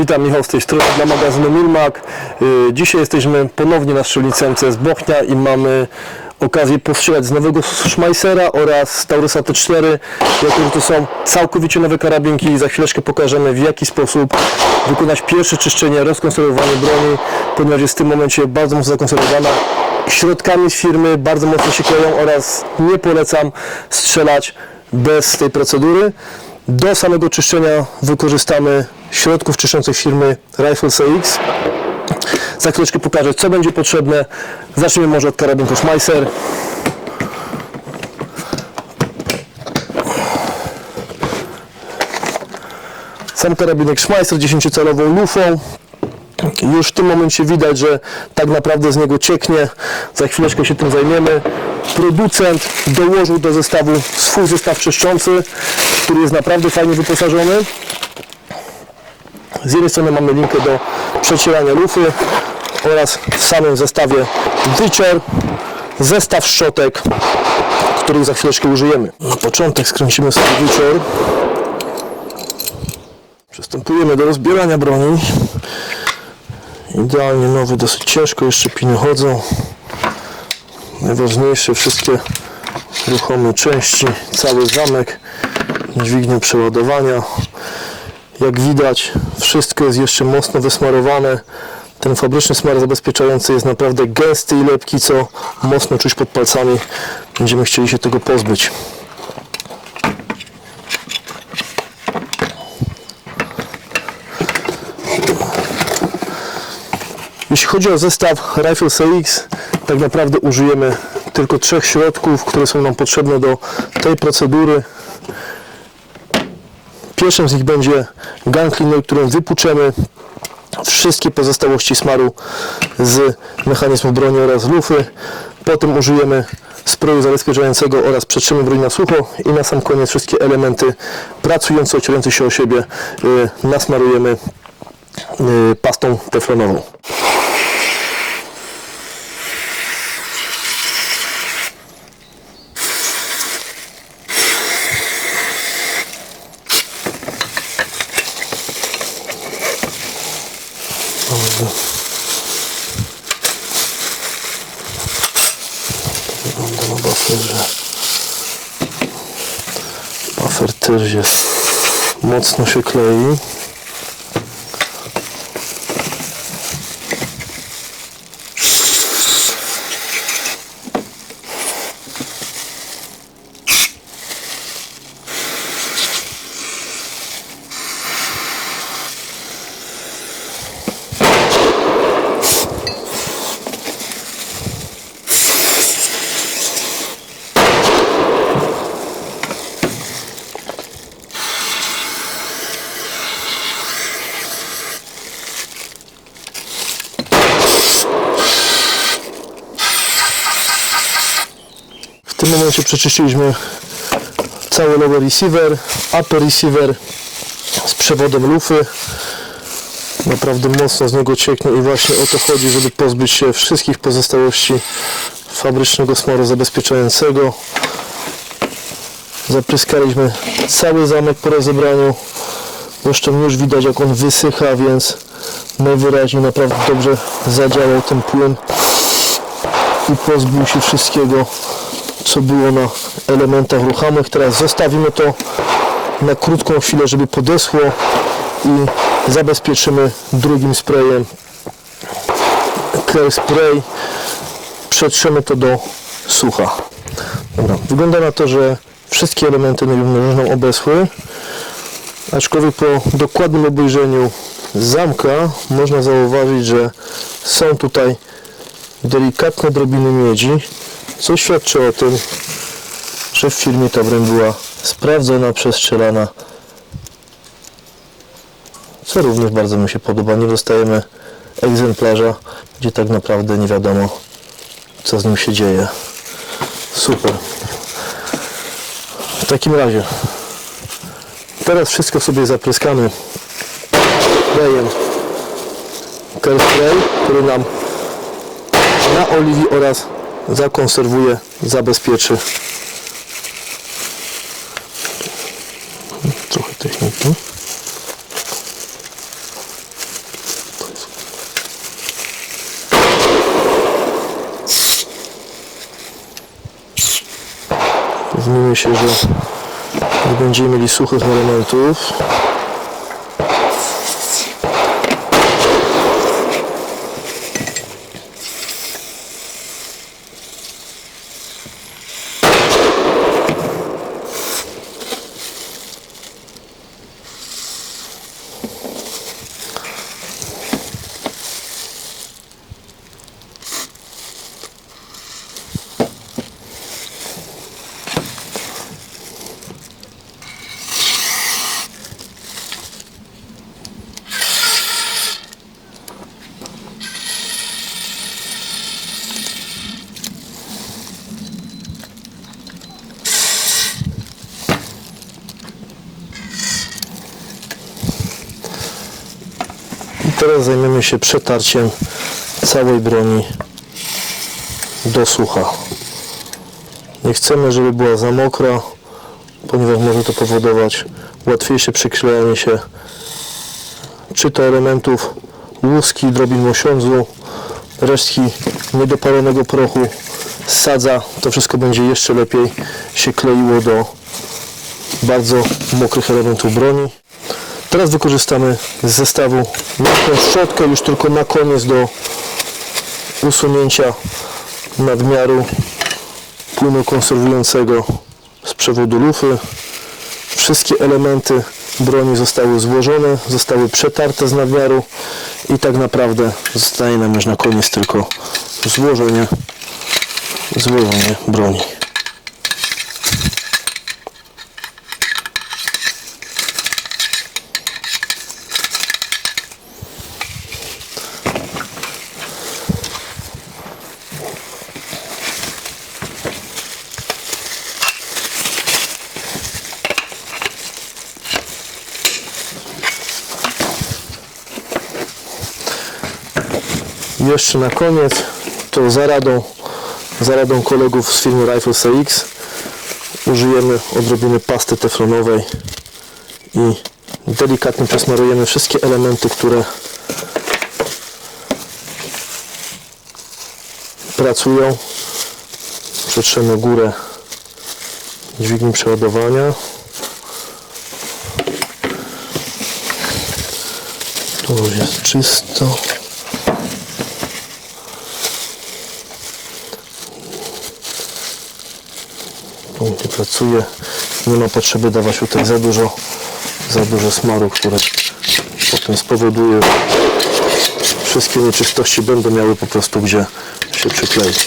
Witam, Michał z tej strony dla magazynu Milmak. Y, Dzisiaj jesteśmy ponownie na strzelnicy MCS Bochnia i mamy okazję postrzelać z nowego Schmeissera oraz Taurusa T4. Jako, to są całkowicie nowe karabinki, za chwileczkę pokażemy w jaki sposób wykonać pierwsze czyszczenie, rozkonserwowanie broni, ponieważ jest w tym momencie bardzo mocno zakonserwowana. Środkami z firmy bardzo mocno się kleją oraz nie polecam strzelać bez tej procedury. Do samego czyszczenia wykorzystamy środków czyszczących firmy Rifle CX. Za chwileczkę pokażę, co będzie potrzebne. Zacznijmy może od karabinku Schmeisser. Sam karabinek Schmeisser 10-calową lufą. Już w tym momencie widać, że tak naprawdę z niego cieknie. Za chwileczkę się tym zajmiemy. Producent dołożył do zestawu swój zestaw czyszczący, który jest naprawdę fajnie wyposażony. Z jednej strony mamy linkę do przecierania lufy oraz w samym zestawie wycier, zestaw szczotek, których za chwileczkę użyjemy. Na początek skręcimy sobie wycier. Przystępujemy do rozbierania broni. Idealnie nowy, dosyć ciężko, jeszcze piny chodzą. Najważniejsze wszystkie ruchome części, cały zamek, dźwignie przeładowania. Jak widać, wszystko jest jeszcze mocno wysmarowane. Ten fabryczny smar zabezpieczający jest naprawdę gęsty i lepki, co mocno czuć pod palcami. Będziemy chcieli się tego pozbyć. Jeśli chodzi o zestaw Rifle CX, tak naprawdę użyjemy tylko trzech środków, które są nam potrzebne do tej procedury. Pierwszym z nich będzie gun cleaner, którym wszystkie pozostałości smaru z mechanizmu broni oraz lufy. Potem użyjemy sprayu zabezpieczającego oraz przetrzymy broń na sucho i na sam koniec wszystkie elementy pracujące, ocierające się o siebie y, nasmarujemy y, pastą teflonową. Buffer też jest mocno się klei. Tym momencie przeczyściliśmy cały lower receiver, upper receiver z przewodem lufy. Naprawdę mocno z niego cieknie i właśnie o to chodzi, żeby pozbyć się wszystkich pozostałości fabrycznego smaru zabezpieczającego. Zapryskaliśmy cały zamek po rozebraniu. Zresztą już widać jak on wysycha, więc najwyraźniej naprawdę dobrze zadziałał ten płyn i pozbył się wszystkiego, co było na elementach ruchomych. Teraz zostawimy to na krótką chwilę, żeby podeschło i zabezpieczymy drugim sprayem Clear Spray. Przetrzemy to do sucha. Dobra, wygląda na to, że wszystkie elementy równorzędną obeschły, aczkolwiek po dokładnym obejrzeniu zamka można zauważyć, że są tutaj delikatne drobiny miedzi, co świadczy o tym, że w firmie ta broń była sprawdzona, przestrzelana, co również bardzo mi się podoba. Nie dostajemy egzemplarza, gdzie tak naprawdę nie wiadomo, co z nim się dzieje. Super. W takim razie, teraz wszystko sobie zapryskamy sprayem Spray, który nam na oliwii oraz zakonserwuje, zabezpieczy. Trochę techniki. Upewnimy się, że nie będziemy mieli suchych elementów. Teraz zajmiemy się przetarciem całej broni do sucha. Nie chcemy, żeby była za mokra, ponieważ może to powodować łatwiejsze przyklejanie się czy to elementów łuski, drobin mosiądzu, resztki niedopalonego prochu, sadza. To wszystko będzie jeszcze lepiej się kleiło do bardzo mokrych elementów broni. Teraz wykorzystamy z zestawu miękką szczotkę już tylko na koniec do usunięcia nadmiaru płynu konserwującego z przewodu lufy. Wszystkie elementy broni zostały złożone, zostały przetarte z nadmiaru i tak naprawdę zostaje nam już na koniec tylko złożenie, złożenie broni. Jeszcze na koniec, to za radą, za radą kolegów z firmy Rifle CX użyjemy odrobiny pasty teflonowej i delikatnie przesmarujemy wszystkie elementy, które pracują. Przetrzemy górę dźwigni przeładowania. Tu już jest czysto. Pracuje. Nie ma potrzeby dawać tutaj za dużo, za dużo smaru, które potem spowoduje, wszystkie nieczystości będą miały po prostu gdzie się przykleić.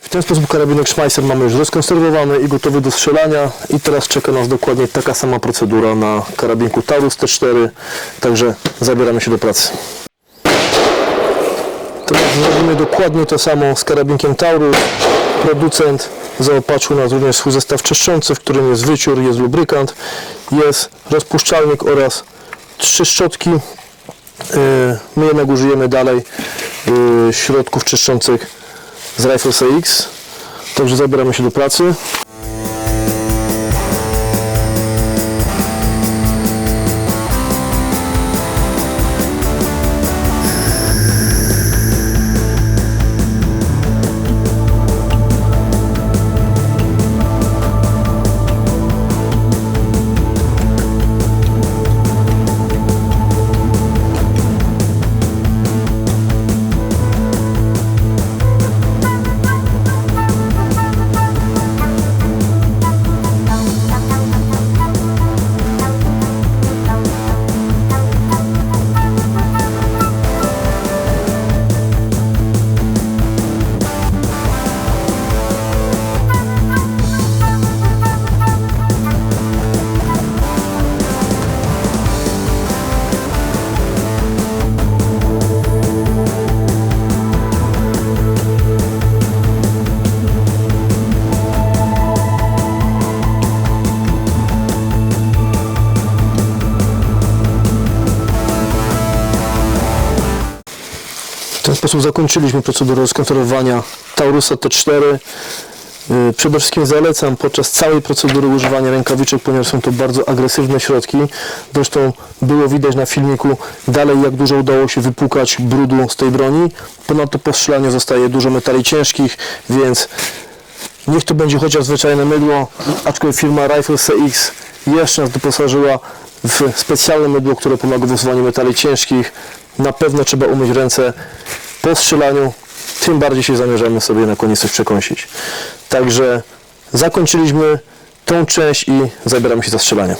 W ten sposób karabinek Schmeisser mamy już rozkonserwowany i gotowy do strzelania i teraz czeka nas dokładnie taka sama procedura na karabinku Taurus T4, także zabieramy się do pracy. Teraz zrobimy dokładnie to samo z karabinkiem Taurus. Producent zaopatrzył nas również w swój zestaw czyszczący, w którym jest wyciór, jest lubrykant, jest rozpuszczalnik oraz trzy szczotki. Yy, My jednak użyjemy dalej yy, środków czyszczących z Rifle CX. Także zabieramy się do pracy. Ten sposób zakończyliśmy procedurę skontrolowania Taurusa T4. Y, Przede wszystkim zalecam podczas całej procedury używania rękawiczek, ponieważ są to bardzo agresywne środki. Zresztą było widać na filmiku dalej, jak dużo udało się wypłukać brudu z tej broni. Ponadto po strzelaniu zostaje dużo metali ciężkich, więc niech to będzie chociaż zwyczajne mydło, aczkolwiek firma Rifle CX jeszcze nas doposażyła w specjalne mydło, które pomaga w usuwaniu metali ciężkich. Na pewno trzeba umyć ręce po strzelaniu, tym bardziej się zamierzamy sobie na koniec coś przekąsić. Także zakończyliśmy tą część i zabieramy się za strzelanie.